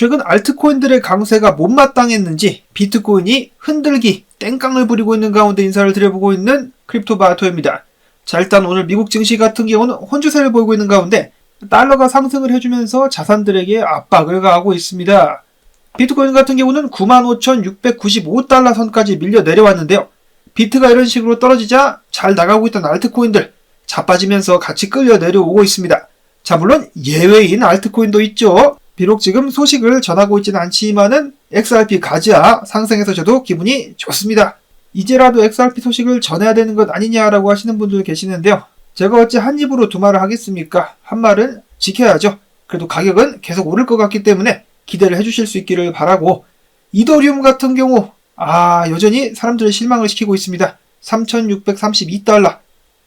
최근 알트코인들의 강세가 못마땅했는지 비트코인이 흔들기, 땡깡을 부리고 있는 가운데 인사를 드려보고 있는 크립토바토입니다. 자, 일단 오늘 미국 증시 같은 경우는 혼주세를 보이고 있는 가운데 달러가 상승을 해주면서 자산들에게 압박을 가하고 있습니다. 비트코인 같은 경우는 95,695달러 선까지 밀려 내려왔는데요. 비트가 이런 식으로 떨어지자 잘 나가고 있던 알트코인들 자빠지면서 같이 끌려 내려오고 있습니다. 자, 물론 예외인 알트코인도 있죠. 비록 지금 소식을 전하고 있지는 않지만은 XRP 가즈아 상승해서 저도 기분이 좋습니다. 이제라도 XRP 소식을 전해야 되는 것 아니냐라고 하시는 분들 계시는데요. 제가 어찌 한 입으로 두 말을 하겠습니까? 한 말은 지켜야죠. 그래도 가격은 계속 오를 것 같기 때문에 기대를 해주실 수 있기를 바라고 이더리움 같은 경우 아 여전히 사람들의 실망을 시키고 있습니다. 3,632달러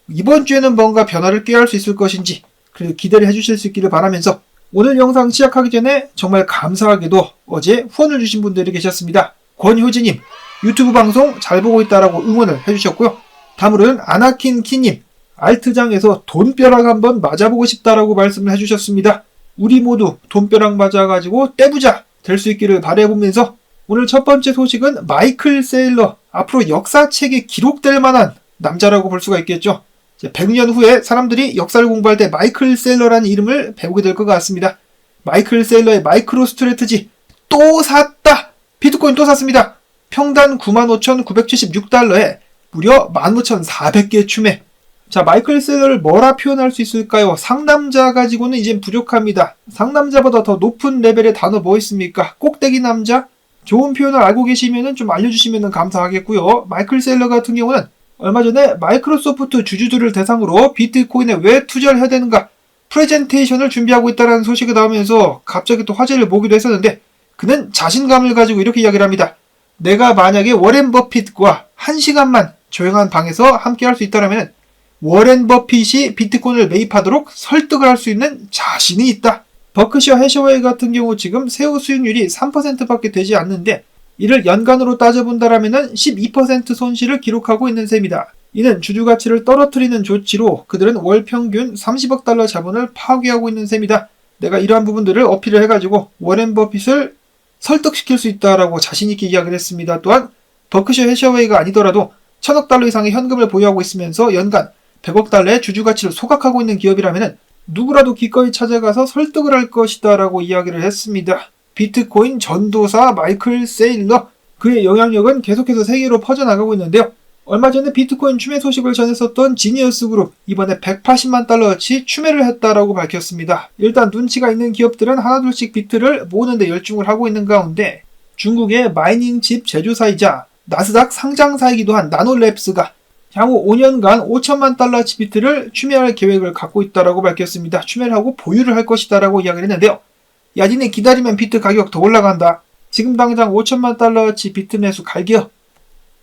이번 주에는 뭔가 변화를 꾀할 수 있을 것인지 그래도 기대를 해주실 수 있기를 바라면서 오늘 영상 시작하기 전에 정말 감사하게도 어제 후원을 주신 분들이 계셨습니다. 권효진님 유튜브 방송 잘 보고 있다라고 응원을 해주셨고요. 다음으로는 아나킨 키님 알트장에서 돈벼락 한번 맞아보고 싶다라고 말씀을 해주셨습니다. 우리 모두 돈벼락 맞아가지고 떼부자 될 수 있기를 바라보면서 오늘 첫 번째 소식은 마이클 세일러 앞으로 역사책에 기록될 만한 남자라고 볼 수가 있겠죠. 100년 후에 사람들이 역사를 공부할 때 마이클 세일러라는 이름을 배우게 될 것 같습니다. 마이클 세일러의 마이크로 스트레트지 또 샀다! 비트코인 또 샀습니다. 평단 95,976달러에 무려 15,400개 추매. 자, 마이클 세일러를 뭐라 표현할 수 있을까요? 상남자 가지고는 이젠 부족합니다. 상남자보다 더 높은 레벨의 단어 뭐 있습니까? 꼭대기 남자? 좋은 표현을 알고 계시면 좀 알려주시면 감사하겠고요. 마이클 세일러 같은 경우는 얼마 전에 마이크로소프트 주주들을 대상으로 비트코인에 왜 투자를 해야 되는가 프레젠테이션을 준비하고 있다는 소식이 나오면서 갑자기 또 화제를 모기도 했었는데 그는 자신감을 가지고 이렇게 이야기를 합니다. 내가 만약에 워렌 버핏과 한 시간만 조용한 방에서 함께 할 수 있다면 워렌 버핏이 비트코인을 매입하도록 설득을 할 수 있는 자신이 있다. 버크셔 해셔웨이 같은 경우 지금 세후 수익률이 3%밖에 되지 않는데 이를 연간으로 따져본다라면 12% 손실을 기록하고 있는 셈이다. 이는 주주 가치를 떨어뜨리는 조치로 그들은 월 평균 30억 달러 자본을 파괴하고 있는 셈이다. 내가 이러한 부분들을 어필을 해가지고 워렌 버핏을 설득시킬 수 있다라고 자신있게 이야기를 했습니다. 또한 버크셔 해셔웨이가 아니더라도 천억 달러 이상의 현금을 보유하고 있으면서 연간 100억 달러의 주주 가치를 소각하고 있는 기업이라면 누구라도 기꺼이 찾아가서 설득을 할 것이다라고 이야기를 했습니다. 비트코인 전도사 마이클 세일러 그의 영향력은 계속해서 세계로 퍼져나가고 있는데요. 얼마 전에 비트코인 추매 소식을 전했었던 지니어스 그룹 이번에 180만 달러어치 추매를 했다라고 밝혔습니다. 일단 눈치가 있는 기업들은 하나둘씩 비트를 모으는데 열중을 하고 있는 가운데 중국의 마이닝 칩 제조사이자 나스닥 상장사이기도 한 나노랩스가 향후 5년간 5천만 달러치 비트를 추매할 계획을 갖고 있다라고 밝혔습니다. 추매를 하고 보유를 할 것이다라고 이야기를 했는데요. 야 니네 기다리면 비트 가격 더 올라간다. 지금 당장 5천만 달러치 비트 매수 갈겨.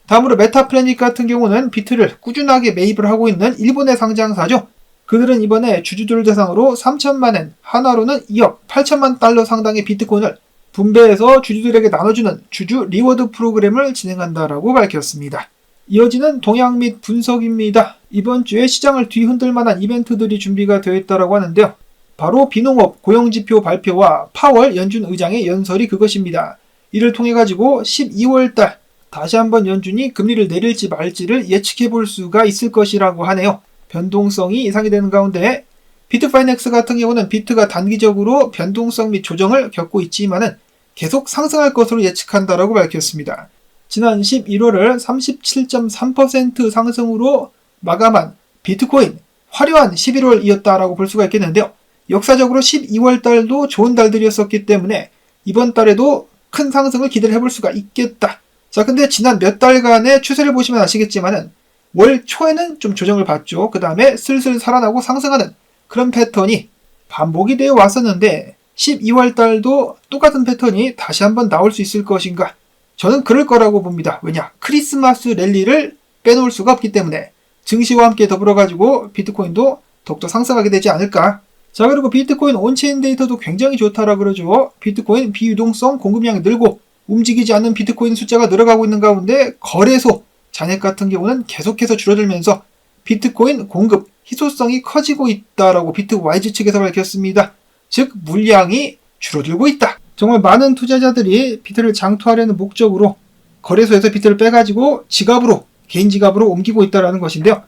다음으로 메타플래닛 같은 경우는 비트를 꾸준하게 매입을 하고 있는 일본의 상장사죠. 그들은 이번에 주주들을 대상으로 3천만엔, 하나로는 2억 8천만 달러 상당의 비트코인을 분배해서 주주들에게 나눠주는 주주 리워드 프로그램을 진행한다라고 밝혔습니다. 이어지는 동향 및 분석입니다. 이번 주에 시장을 뒤흔들 만한 이벤트들이 준비가 되어 있다고 하는데요. 바로 비농업 고용지표 발표와 파월 연준 의장의 연설이 그것입니다. 이를 통해 가지고 12월 달 다시 한번 연준이 금리를 내릴지 말지를 예측해 볼 수가 있을 것이라고 하네요. 변동성이 예상이 되는 가운데 비트파이넥스 같은 경우는 비트가 단기적으로 변동성 및 조정을 겪고 있지만은 계속 상승할 것으로 예측한다라고 밝혔습니다. 지난 11월을 37.3% 상승으로 마감한 비트코인 화려한 11월이었다라고 볼 수가 있겠는데요. 역사적으로 12월 달도 좋은 달들이었었기 때문에 이번 달에도 큰 상승을 기대를 해볼 수가 있겠다. 자, 근데 지난 몇 달간의 추세를 보시면 아시겠지만은 월 초에는 좀 조정을 받죠. 그 다음에 슬슬 살아나고 상승하는 그런 패턴이 반복이 되어 왔었는데 12월 달도 똑같은 패턴이 다시 한번 나올 수 있을 것인가? 저는 그럴 거라고 봅니다. 왜냐? 크리스마스 랠리를 빼놓을 수가 없기 때문에 증시와 함께 더불어 가지고 비트코인도 더욱더 상승하게 되지 않을까? 자, 그리고 비트코인 온체인 데이터도 굉장히 좋다라 그러죠. 비트코인 비유동성 공급량이 늘고 움직이지 않는 비트코인 숫자가 늘어가고 있는 가운데 거래소 잔액 같은 경우는 계속해서 줄어들면서 비트코인 공급 희소성이 커지고 있다라고 비트와이즈 측에서 밝혔습니다. 즉 물량이 줄어들고 있다. 정말 많은 투자자들이 비트를 장투하려는 목적으로 거래소에서 비트를 빼가지고 지갑으로 개인 지갑으로 옮기고 있다는 것인데요.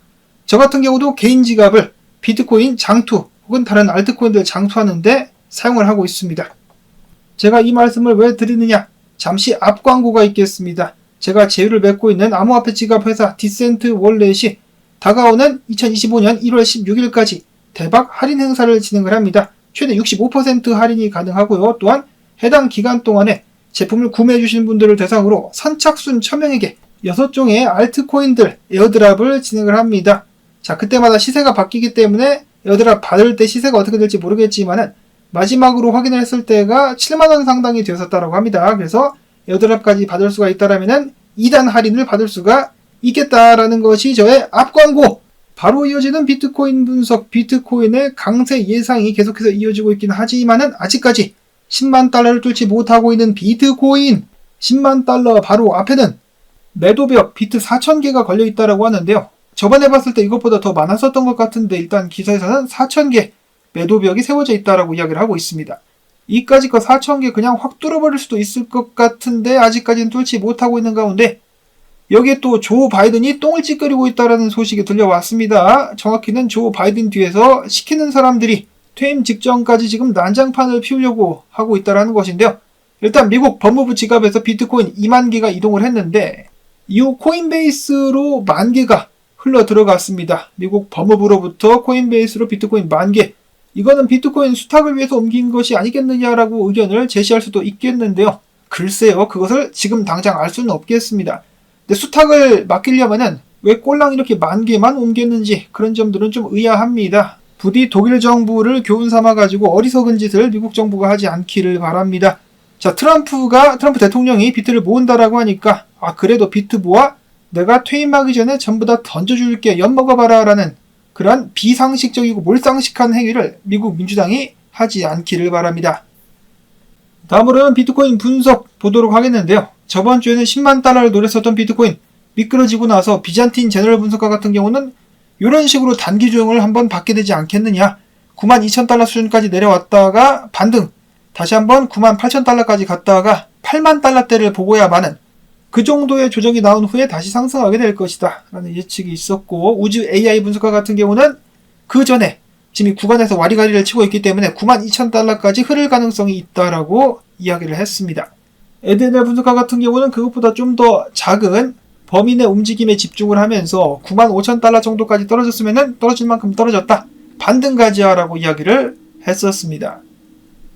저 같은 경우도 개인 지갑을 비트코인 장투 혹은 다른 알트코인들 장투하는데 사용을 하고 있습니다. 제가 이 말씀을 왜 드리느냐? 잠시 앞 광고가 있겠습니다. 제가 제휴를 맺고 있는 암호화폐 지갑 회사 디센트 월렛이 다가오는 2025년 1월 16일까지 대박 할인 행사를 진행을 합니다. 최대 65% 할인이 가능하고요. 또한 해당 기간 동안에 제품을 구매해 주신 분들을 대상으로 선착순 1000명에게 6종의 알트코인들 에어드랍을 진행을 합니다. 자, 그때마다 시세가 바뀌기 때문에 에어드랍 받을 때 시세가 어떻게 될지 모르겠지만은 마지막으로 확인을 했을 때가 7만원 상당이 되었었다고 합니다. 그래서 에어드랍까지 받을 수가 있다라면은 2단 할인을 받을 수가 있겠다라는 것이 저의 앞 광고! 바로 이어지는 비트코인 분석, 비트코인의 강세 예상이 계속해서 이어지고 있긴 하지만은 아직까지 10만 달러를 뚫지 못하고 있는 비트코인 10만 달러 바로 앞에는 매도벽 비트 4,000개가 걸려 있다라고 하는데요. 저번에 봤을 때 이것보다 더 많았었던 것 같은데 일단 기사에서는 4,000개 매도벽이 세워져 있다라고 이야기를 하고 있습니다. 이까지 거 4,000개 그냥 확 뚫어버릴 수도 있을 것 같은데 아직까지는 뚫지 못하고 있는 가운데 여기에 또 조 바이든이 똥을 찌끄리고 있다라는 소식이 들려왔습니다. 정확히는 조 바이든 뒤에서 시키는 사람들이 퇴임 직전까지 지금 난장판을 피우려고 하고 있다라는 것인데요. 일단 미국 법무부 지갑에서 비트코인 2만 개가 이동을 했는데 이후 코인베이스로 만 개가 흘러 들어갔습니다. 미국 법무부로부터 코인베이스로 비트코인 만 개. 이거는 비트코인 수탁을 위해서 옮긴 것이 아니겠느냐라고 의견을 제시할 수도 있겠는데요. 글쎄요, 그것을 지금 당장 알 수는 없겠습니다. 근데 수탁을 맡기려면은 왜 꼴랑 이렇게 만 개만 옮겼는지 그런 점들은 좀 의아합니다. 부디 독일 정부를 교훈 삼아 가지고 어리석은 짓을 미국 정부가 하지 않기를 바랍니다. 자, 트럼프가, 트럼프 대통령이 비트를 모은다라고 하니까, 아, 그래도 비트 모아? 내가 퇴임하기 전에 전부 다 던져줄게, 엿 먹어봐라, 라는 그런 비상식적이고 몰상식한 행위를 미국 민주당이 하지 않기를 바랍니다. 다음으로는 비트코인 분석 보도록 하겠는데요. 저번 주에는 10만 달러를 노렸었던 비트코인 미끄러지고 나서 비잔틴 제너럴 분석가 같은 경우는 이런 식으로 단기 조정을 한번 받게 되지 않겠느냐. 9만 2천 달러 수준까지 내려왔다가 반등. 다시 한번 9만 8천 달러까지 갔다가 8만 달러대를 보고야만은 그 정도의 조정이 나온 후에 다시 상승하게 될 것이다. 라는 예측이 있었고, 우주 AI 분석가 같은 경우는 그 전에 지금 이 구간에서 와리가리를 치고 있기 때문에 9만 2천 달러까지 흐를 가능성이 있다라고 이야기를 했습니다. 에덴의 분석가 같은 경우는 그것보다 좀 더 작은 범인의 움직임에 집중을 하면서 9만 5천 달러 정도까지 떨어졌으면 떨어질 만큼 떨어졌다. 반등 가지하라고 이야기를 했었습니다.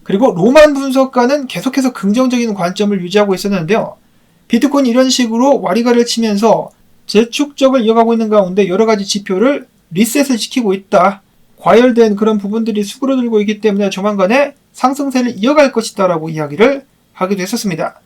그리고 로만 분석가는 계속해서 긍정적인 관점을 유지하고 있었는데요. 비트코인 이런 식으로 와리가를 치면서 재축적을 이어가고 있는 가운데 여러 가지 지표를 리셋을 시키고 있다. 과열된 그런 부분들이 수그러들고 있기 때문에 조만간에 상승세를 이어갈 것이다라고 이야기를 하기도 했었습니다.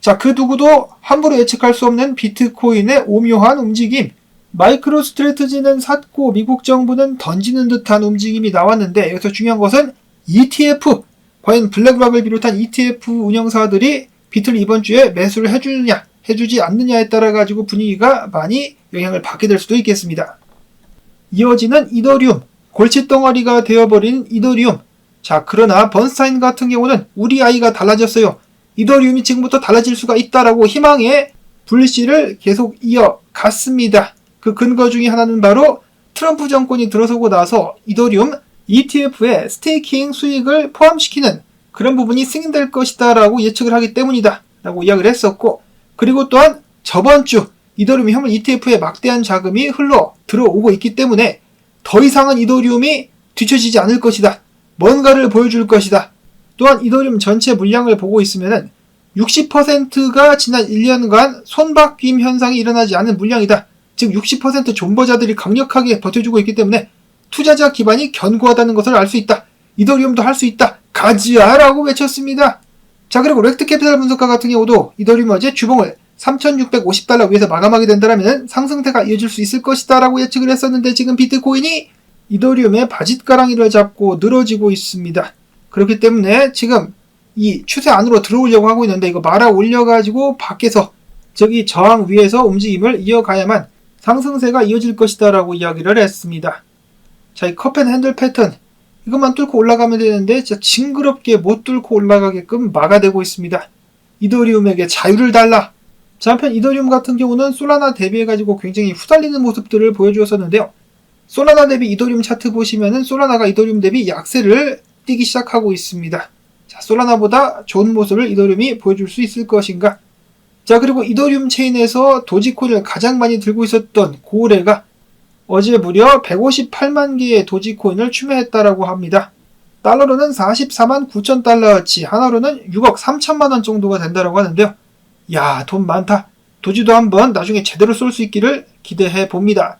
자, 그 누구도 함부로 예측할 수 없는 비트코인의 오묘한 움직임. 마이크로 스트레트지는 샀고 미국 정부는 던지는 듯한 움직임이 나왔는데 여기서 중요한 것은 ETF. 과연 블랙락을 비롯한 ETF 운영사들이 비트를 이번 주에 매수를 해주느냐, 해주지 않느냐에 따라 가지고 분위기가 많이 영향을 받게 될 수도 있겠습니다. 이어지는 이더리움. 골칫덩어리가 되어버린 이더리움. 자, 그러나 번스타인 같은 경우는 우리 아이가 달라졌어요. 이더리움이 지금부터 달라질 수가 있다라고 희망의 불씨를 계속 이어갔습니다. 그 근거 중에 하나는 바로 트럼프 정권이 들어서고 나서 이더리움 ETF에 스테이킹 수익을 포함시키는 그런 부분이 승인될 것이다라고 예측을 하기 때문이다. 라고 이야기를 했었고, 그리고 또한 저번 주 이더리움 현물 ETF에 막대한 자금이 흘러 들어오고 있기 때문에 더 이상은 이더리움이 뒤처지지 않을 것이다. 뭔가를 보여줄 것이다. 또한 이더리움 전체 물량을 보고 있으면은 60%가 지난 1년간 손바뀜 현상이 일어나지 않은 물량이다. 즉 60% 존버자들이 강력하게 버텨주고 있기 때문에 투자자 기반이 견고하다는 것을 알 수 있다. 이더리움도 할 수 있다. 가지야라고 외쳤습니다. 자 그리고 렉트 캐피탈 분석가 같은 경우도 이더리움 어제 주봉을 3,650달러 위에서 마감하게 된다면 상승세가 이어질 수 있을 것이다 라고 예측을 했었는데 지금 비트코인이 이더리움의 바짓가랑이를 잡고 늘어지고 있습니다. 그렇기 때문에 지금 이 추세 안으로 들어오려고 하고 있는데 이거 말아 올려가지고 밖에서 저기 저항 위에서 움직임을 이어가야만 상승세가 이어질 것이다 라고 이야기를 했습니다. 자, 이 컵앤 핸들 패턴 이것만 뚫고 올라가면 되는데 진짜 징그럽게 못 뚫고 올라가게끔 막아대고 있습니다. 이더리움에게 자유를 달라. 자, 한편 이더리움 같은 경우는 솔라나 대비해가지고 굉장히 후달리는 모습들을 보여주었었는데요. 솔라나 대비 이더리움 차트 보시면은 솔라나가 이더리움 대비 약세를 띄기 시작하고 있습니다. 자, 솔라나보다 좋은 모습을 이더리움이 보여줄 수 있을 것인가? 자, 그리고 이더리움 체인에서 도지코인을 가장 많이 들고 있었던 고래가 어제 무려 158만 개의 도지코인을 추매했다라고 합니다. 달러로는 44만 9천 달러어치, 하나로는 6억 3천만 원 정도가 된다라고 하는데요. 야, 돈 많다. 도지도 한번 나중에 제대로 쏠 수 있기를 기대해 봅니다.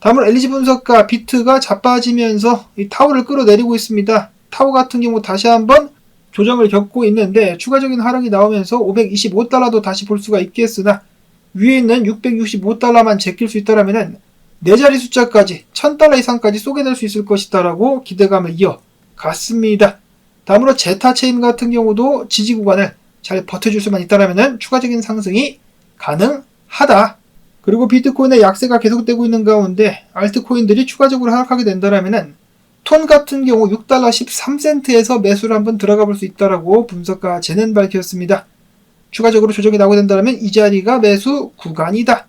다음으로 LG 분석가 비트가 자빠지면서 이 타워를 끌어내리고 있습니다. 타워 같은 경우 다시 한번 조정을 겪고 있는데 추가적인 하락이 나오면서 525달러도 다시 볼 수가 있겠으나 위에 있는 665달러만 제낄 수 있다라면은 네 자리 숫자까지 1000달러 이상까지 쏘게 될 수 있을 것이다라고 기대감을 이어 갔습니다. 다음으로 제타 체인 같은 경우도 지지 구간을 잘 버텨줄 수만 있다라면은 추가적인 상승이 가능하다. 그리고 비트코인의 약세가 계속되고 있는 가운데 알트코인들이 추가적으로 하락하게 된다라면은 톤 같은 경우 6달러 13센트에서 매수를 한번 들어가 볼 수 있다라고 분석가 제넨 밝혔습니다. 추가적으로 조정이 나오게 된다면 이 자리가 매수 구간이다.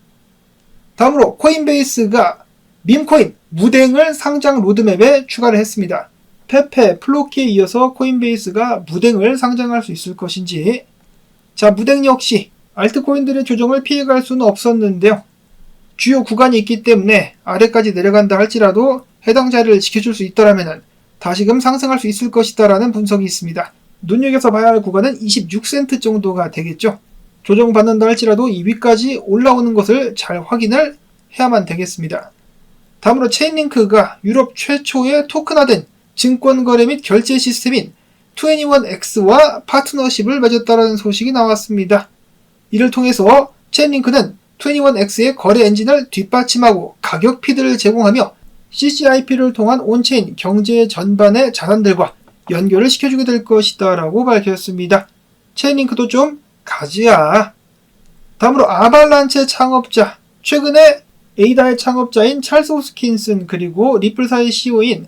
다음으로 코인베이스가 밈코인 무댕을 상장 로드맵에 추가를 했습니다. 페페, 플로키에 이어서 코인베이스가 무댕을 상장할 수 있을 것인지 자 무댕 역시 알트코인들의 조정을 피해갈 수는 없었는데요. 주요 구간이 있기 때문에 아래까지 내려간다 할지라도 해당 자리를 지켜줄 수 있다라면 다시금 상승할 수 있을 것이다라는 분석이 있습니다. 눈여겨서 봐야 할 구간은 26센트 정도가 되겠죠. 조정받는다 할지라도 2위까지 올라오는 것을 잘 확인을 해야만 되겠습니다. 다음으로 체인링크가 유럽 최초의 토큰화된 증권거래 및 결제 시스템인 21X와 파트너십을 맺었다는 소식이 나왔습니다. 이를 통해서 체인링크는 21X의 거래 엔진을 뒷받침하고 가격 피드를 제공하며 CCIP를 통한 온체인 경제 전반의 자산들과 연결을 시켜주게 될 것이다 라고 밝혔습니다. 체인링크도 좀 가지야. 다음으로 아발란체 창업자 최근에 에이다의 창업자인 찰스 호스킨슨 그리고 리플사의 CEO인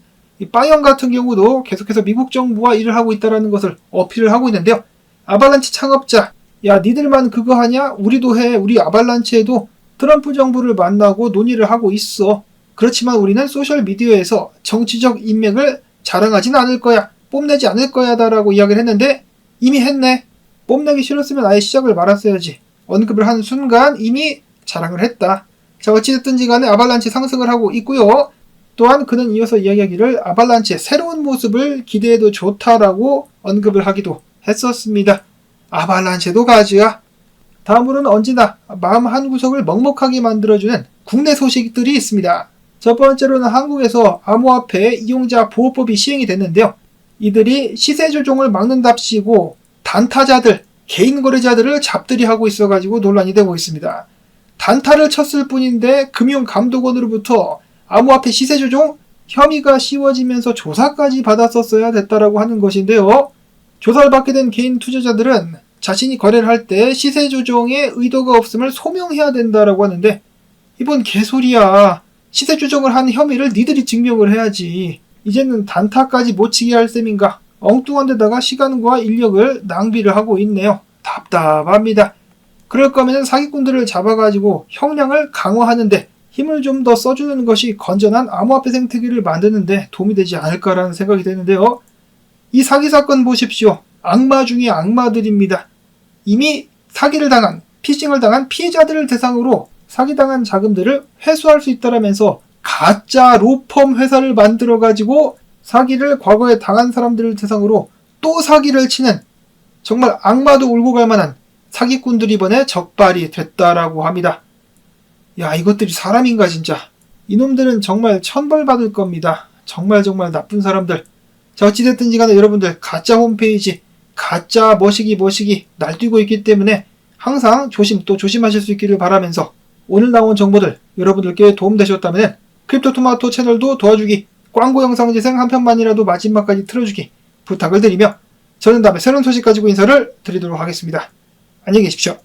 빠이언 같은 경우도 계속해서 미국 정부와 일을 하고 있다는 것을 어필을 하고 있는데요. 아발란체 창업자 야 니들만 그거 하냐? 우리도 해. 우리 아발란체에도 트럼프 정부를 만나고 논의를 하고 있어. 그렇지만 우리는 소셜미디어에서 정치적 인맥을 자랑하진 않을 거야. 뽐내지 않을 거야 다라고 이야기를 했는데 이미 했네. 뽐내기 싫었으면 아예 시작을 말았어야지. 언급을 한 순간 이미 자랑을 했다. 자, 어찌됐든지 간에 아발란치 상승을 하고 있고요. 또한 그는 이어서 이야기하기를 아발란치의 새로운 모습을 기대해도 좋다라고 언급을 하기도 했었습니다. 아발란체도 가즈야. 다음으로는 언제나 마음 한 구석을 먹먹하게 만들어주는 국내 소식들이 있습니다. 첫 번째로는 한국에서 암호화폐 이용자 보호법이 시행이 됐는데요. 이들이 시세 조종을 막는답시고 단타자들, 개인 거래자들을 잡들이 하고 있어가지고 논란이 되고 있습니다. 단타를 쳤을 뿐인데 금융감독원으로부터 암호화폐 시세 조종 혐의가 씌워지면서 조사까지 받았었어야 됐다라고 하는 것인데요. 조사를 받게 된 개인 투자자들은 자신이 거래를 할 때 시세 조정에 의도가 없음을 소명해야 된다라고 하는데 이번 개소리야. 시세 조정을 한 혐의를 니들이 증명을 해야지. 이제는 단타까지 못 치게 할 셈인가. 엉뚱한 데다가 시간과 인력을 낭비를 하고 있네요. 답답합니다. 그럴 거면 사기꾼들을 잡아가지고 형량을 강화하는데 힘을 좀 더 써주는 것이 건전한 암호화폐 생태계를 만드는데 도움이 되지 않을까라는 생각이 되는데요. 이 사기 사건 보십시오. 악마 중의 악마들입니다. 이미 사기를 당한, 피싱을 당한 피해자들을 대상으로 사기당한 자금들을 회수할 수 있다라면서 가짜 로펌 회사를 만들어 가지고 사기를 과거에 당한 사람들을 대상으로 또 사기를 치는 정말 악마도 울고 갈 만한 사기꾼들이 이번에 적발이 됐다라고 합니다. 야, 이것들이 사람인가 진짜. 이놈들은 정말 천벌 받을 겁니다. 정말 정말 나쁜 사람들. 자, 어찌됐든지 간에 여러분들 가짜 홈페이지, 가짜 머시기 머시기 날뛰고 있기 때문에 항상 조심 또 조심하실 수 있기를 바라면서 오늘 나온 정보들 여러분들께 도움되셨다면 크립토 토마토 채널도 도와주기, 광고 영상 재생 한 편만이라도 마지막까지 틀어주기 부탁을 드리며 저는 다음에 새로운 소식 가지고 인사를 드리도록 하겠습니다. 안녕히 계십시오.